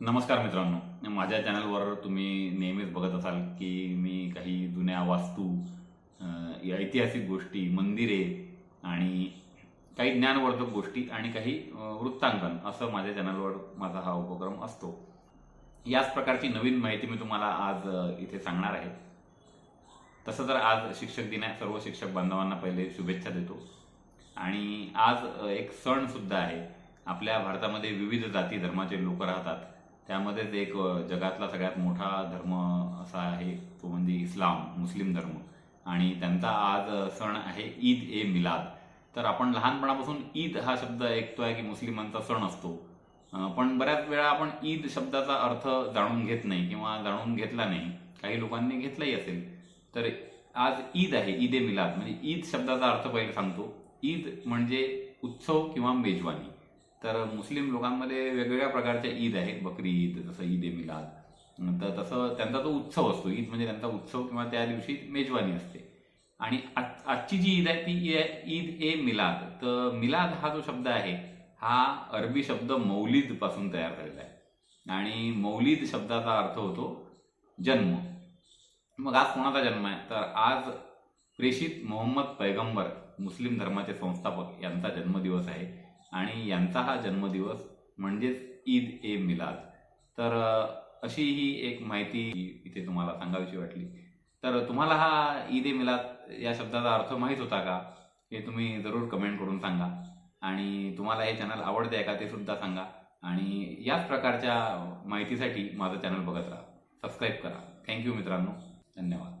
नमस्कार मित्रांनो. माझ्या चॅनलवर तुम्ही नेहमीच बघत असाल की मी काही जुन्या वास्तू ऐतिहासिक गोष्टी मंदिरे आणि काही ज्ञानवर्धक गोष्टी आणि काही वृत्तांकन असं माझ्या चॅनलवर माझा हा उपक्रम असतो. याच प्रकारची नवीन माहिती मी तुम्हाला आज इथे सांगणार आहे. तसं तर आज शिक्षक दिन आहे. सर्व शिक्षक बांधवांना पहिले शुभेच्छा देतो. आणि आज एक सणसुद्धा आहे. आपल्या भारतामध्ये विविध जाती धर्माचे लोक राहतात. त्यामध्येच एक जगातला सगळ्यात मोठा धर्म असा आहे तो म्हणजे इस्लाम मुस्लिम धर्म. आणि त्यांचा आज सण आहे ईद ए मिलाद. तर आपण लहानपणापासून ईद हा शब्द ऐकतो आहे की मुस्लिमांचा सण असतो. पण बऱ्याच वेळा आपण ईद शब्दाचा अर्थ जाणून घेत नाही किंवा जाणून घेतला नाही. काही लोकांनी घेतलाही असेल. तर आज ईद आहे ईद ए मिलाद. म्हणजे ईद शब्दाचा अर्थ पहिले सांगतो. ईद म्हणजे उत्सव किंवा मेजवानी. तर मुस्लिम लोकांमध्ये वेगवेगळ्या प्रकारच्या ईद आहेत. बकरी ईद जसं ईद ए मिलाद. तर तसं त्यांचा तो उत्सव असतो. ईद म्हणजे त्यांचा उत्सव किंवा त्या दिवशी मेजवानी असते. आणि आज- आजची जी ईद आहे ती ईद ए मिलाद. तर मिलाद हा जो शब्द आहे हा अरबी शब्द मौलिदपासून तयार झालेला आहे. आणि मौलिद शब्दाचा अर्थ होतो जन्म. मग आज कोणाचा जन्म आहे? तर आज प्रेषित मोहम्मद पैगंबर मुस्लिम धर्माचे संस्थापक यांचा जन्म. आणि यांचा हा जन्मदिवस म्हणजेच ईद ए मिलाद. तर अशी ही एक माहिती इथे तुम्हाला सांगावीशी वाटली. तर तुम्हाला हा ईद ए मिलाद या शब्दाचा अर्थ माहीत होता का? हे तुम्ही जरूर कमेंट करून सांगा. आणि तुम्हाला हे चॅनल आवडते आहे का ते सुद्धा सांगा. आणि याच प्रकारच्या माहितीसाठी माझं चॅनल बघत राहा. सबस्क्राईब करा. थँक्यू मित्रांनो. धन्यवाद.